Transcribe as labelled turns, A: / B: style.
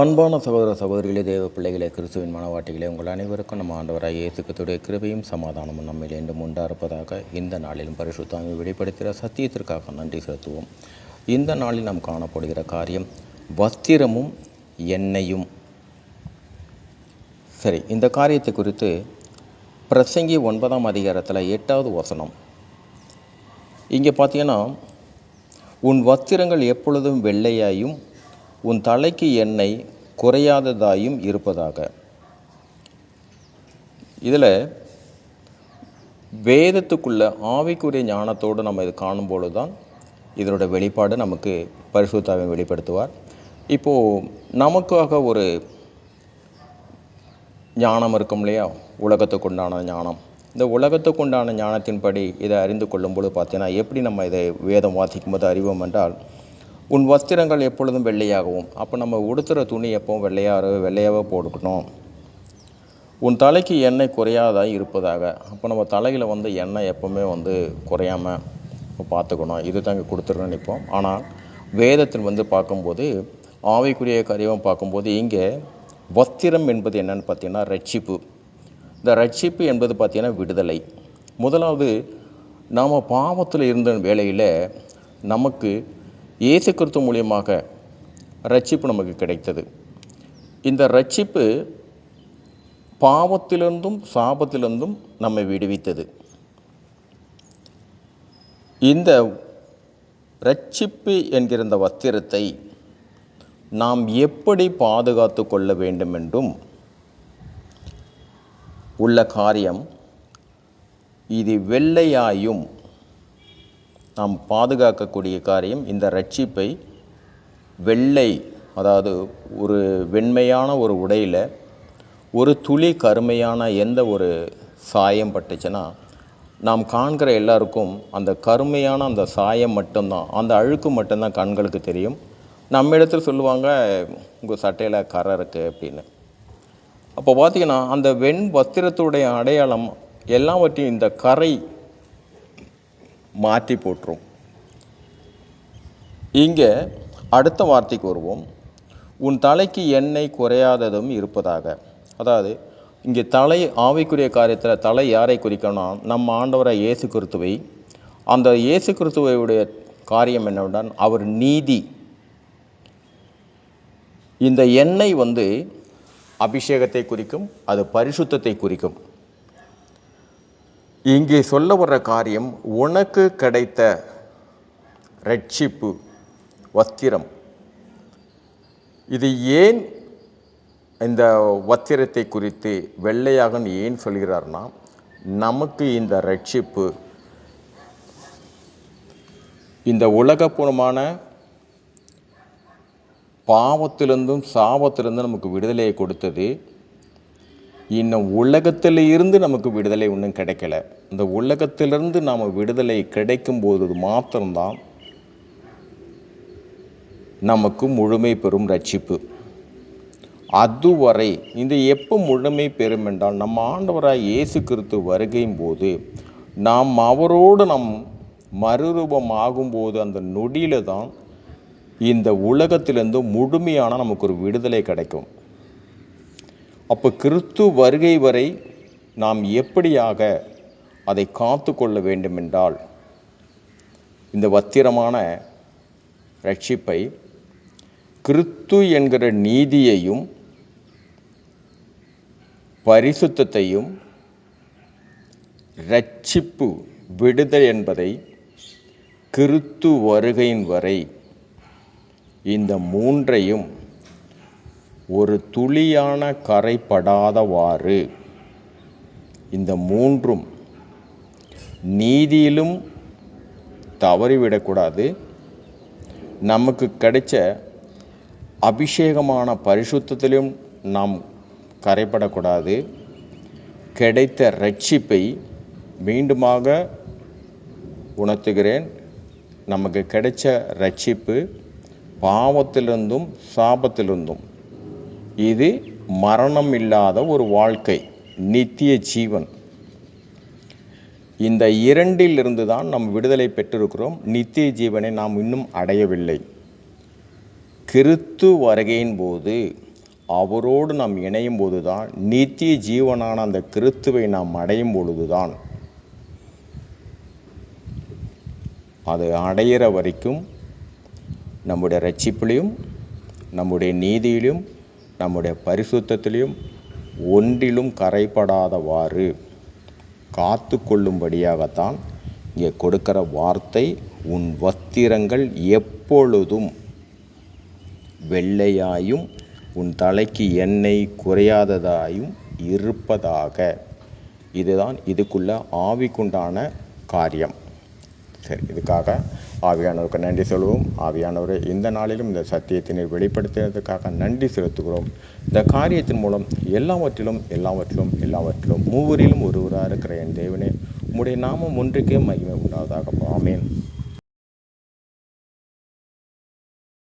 A: அன்பான சகோதர சகோதரிகளே தேவ பிள்ளைகளே கிறிஸ்துவின் மனவாட்டிகளே உங்கள் அனைவருக்கும் நம்ம ஆண்டவராக இயேசுக்கத்துடைய கிருபையும் சமாதானமும் நம்ம என்றும் உண்டாயிருப்பதாக இந்த நாளிலும் பரிசுத்தாமி வெளிப்படுத்துகிற சத்தியத்திற்காக நன்றி செலுத்துவோம். இந்த நாளில் நாம் காணப்படுகிற காரியம் வஸ்திரமும் எண்ணெயும். சரி இந்த காரியத்தை குறித்து பிரசங்கி ஒன்பதாம் அதிகாரத்தில் எட்டாவது வசனம். இங்கே பார்த்தீங்கன்னா உன் வஸ்திரங்கள் எப்பொழுதும் வெள்ளையாயும் உன் தலைக்கு எண்ணெய் குறையாததாயும் இருப்பதாக. இதில் வேதத்துக்குள்ள ஆவிக்குரிய ஞானத்தோடு நம்ம இது காணும்போது தான் இதனோட வெளிப்பாடு நமக்கு பரிசுத்தாவை வெளிப்படுத்துவார். இப்போது நமக்காக ஒரு ஞானம் இருக்கும் இல்லையா? உலகத்துக்கு உண்டான ஞானம். இந்த உலகத்துக்கு உண்டான ஞானத்தின்படி இதை அறிந்து கொள்ளும்போது பார்த்தீங்கன்னா எப்படி நம்ம இதை வேதம் வாசிக்கும் போது அறிவோம் என்றால் உன் வஸ்திரங்கள் எப்பொழுதும் வெள்ளையாகவும் அப்போ நம்ம உடுத்துகிற துணி எப்பவும் வெள்ளையாக வெள்ளையாகவே போட்டுக்கணும். உன் தலைக்கு எண்ணெய் குறையாதாக இருப்பதாக அப்போ நம்ம தலையில் வந்து எண்ணெய் எப்போவுமே வந்து குறையாமல் பார்த்துக்கணும். இது தாங்க கொடுத்துருன்னு நினைப்போம். ஆனால் வேதத்தில் வந்து பார்க்கும்போது ஆவிக்குரிய காரியம் பார்க்கும்போது இங்கே வஸ்திரம் என்பது என்னன்னு பார்த்தீங்கன்னா ரட்சிப்பு. இந்த ரட்சிப்பு என்பது பார்த்தீங்கன்னா விடுதலை. முதலாவது நாம் பாவத்தில் இருந்த வேளையில் நமக்கு இயேசு கிறிஸ்து மூலியமாக ரட்சிப்பு நமக்கு கிடைத்தது. இந்த ரட்சிப்பு பாவத்திலிருந்தும் சாபத்திலிருந்தும் நம்மை விடுவித்தது. இந்த ரட்சிப்பு என்கிற இந்த வஸ்திரத்தை நாம் எப்படி பாதுகாத்து கொள்ள வேண்டும் என்றும் உள்ள காரியம் இது வெள்ளையாயும் நாம் பாதுகாக்கக்கூடிய காரியம் இந்த ரட்சிப்பை வெள்ளை அதாவது ஒரு வெண்மையான ஒரு உடையில் ஒரு துளி கருமையான எந்த ஒரு சாயம் பட்டுச்சுன்னா நாம் காண்கிற எல்லாருக்கும் அந்த கருமையான அந்த சாயம் மட்டும்தான் அந்த அழுக்கு மட்டும்தான் கண்களுக்கு தெரியும். நம்ம இடத்துல சொல்லுவாங்க உங்கள் சட்டையில் கரை இருக்குது அப்படின்னு. அப்போ பார்த்தீங்கன்னா அந்த வெண் வஸ்திரத்துடைய அடையாளம் எல்லாவற்றையும் இந்த கரை மாற்றி போட்டுரும். இங்கே அடுத்த வார்த்தைக்கு வருவோம். உன் தலைக்கு எண்ணெய் குறையாததும் இருப்பதாக. அதாவது இங்கே தலை ஆவிக்குரிய காரியத்தில் தலை யாரை குறிக்கணும் நம்ம ஆண்டவரை இயேசு கிறிஸ்துவை. அந்த இயேசு கிறிஸ்துவையுடைய காரியம் என்னவென்றால் அவர் நீதி. இந்த எண்ணெய் வந்து அபிஷேகத்தை குறிக்கும் அது பரிசுத்தத்தை குறிக்கும். இங்கே சொல்ல வர்ற காரியம் உனக்கு கிடைத்த ரட்சிப்பு வஸ்திரம் இது ஏன் இந்த வத்திரத்தை குறித்து வெள்ளையாகன் ஏன் சொல்கிறார்னா நமக்கு இந்த ரட்சிப்பு இந்த உலகப்பூர்வமான பாவத்திலிருந்தும் சாபத்திலிருந்தும் நமக்கு விடுதலையை கொடுத்தது இன்னும் உலகத்தில் இருந்து நமக்கு விடுதலை ஒன்றும் கிடைக்கல. இந்த உலகத்திலிருந்து நாம் விடுதலை கிடைக்கும் போது மாத்திரம்தான் நமக்கு முழுமை பெறும் ரட்சிப்பு. அதுவரை இந்த எப்போ முழுமை பெறும் என்றால் நம்ம ஆண்டவராக இயேசு கிறிஸ்து வருகையும் போது நாம் அவரோடு நம் மறுரூபம் ஆகும்போது அந்த நொடியில் தான் இந்த உலகத்திலேருந்து முழுமையான நமக்கு ஒரு விடுதலை கிடைக்கும். அப்போ கிறிஸ்து வருகை வரை நாம் எப்படியாக அதை காத்து கொள்ள வேண்டுமென்றால் இந்த வத்திரமான ரட்சிப்பை கிறிஸ்து என்கிற நீதியையும் பரிசுத்தத்தையும் ரட்சிப்பு விடுதல் என்பதை கிறித்து வருகையின் வரை இந்த மூன்றையும் ஒரு துளியான கரைப்படாதவாறு இந்த மூன்றும் நீதியிலும் தவறிவிடக்கூடாது. நமக்கு கிடைச்ச அபிஷேகமான பரிசுத்தத்திலும் நாம் கரைப்படக்கூடாது. கிடைத்த ரட்சிப்பை மீண்டுமாக உணர்த்துகிறேன். நமக்கு கிடைச்ச ரட்சிப்பு பாவத்திலிருந்தும் சாபத்திலிருந்தும். இது மரணம் இல்லாத ஒரு வாழ்க்கை நித்திய ஜீவன். இந்த இரண்டிலிருந்து தான் நாம் விடுதலை பெற்றிருக்கிறோம். நித்திய ஜீவனை நாம் இன்னும் அடையவில்லை. கிறித்து வருகையின் போது அவரோடு நாம் இணையும் போது தான் நித்திய ஜீவனான அந்த கிறித்துவை நாம் அடையும் பொழுதுதான் அது அடையிற வரைக்கும் நம்முடைய ரட்சிப்பிலையும் நம்முடைய நீதியிலும் நம்முடைய பரிசுத்தத்திலையும் ஒன்றிலும் கரைப்படாதவாறு காத்து கொள்ளும்படியாகத்தான் இங்கே கொடுக்கிற வார்த்தை உன் வஸ்திரங்கள் எப்பொழுதும் வெள்ளையாயும் உன் தலைக்கு எண்ணெய் குறையாததாயும் இருப்பதாக. இதுதான் இதுக்குள்ள ஆவிக்குண்டான காரியம். சரி இதுக்காக ஆவியானவருக்கு நன்றி சொல்வோம் ஆவியானவரை இந்த நாளிலும் இந்த சத்தியத்தினை வெளிப்படுத்தினதுக்காக நன்றி செலுத்துகிறோம். இந்த காரியத்தின் மூலம் எல்லாவற்றிலும் எல்லாவற்றிலும் எல்லாவற்றிலும் மூவரிலும் ஒருவராக இருக்கிற என் தேவனே உம்முடைய நாமம் ஒன்றுக்கே மகிமை உண்டாவதாக ஆமேன்.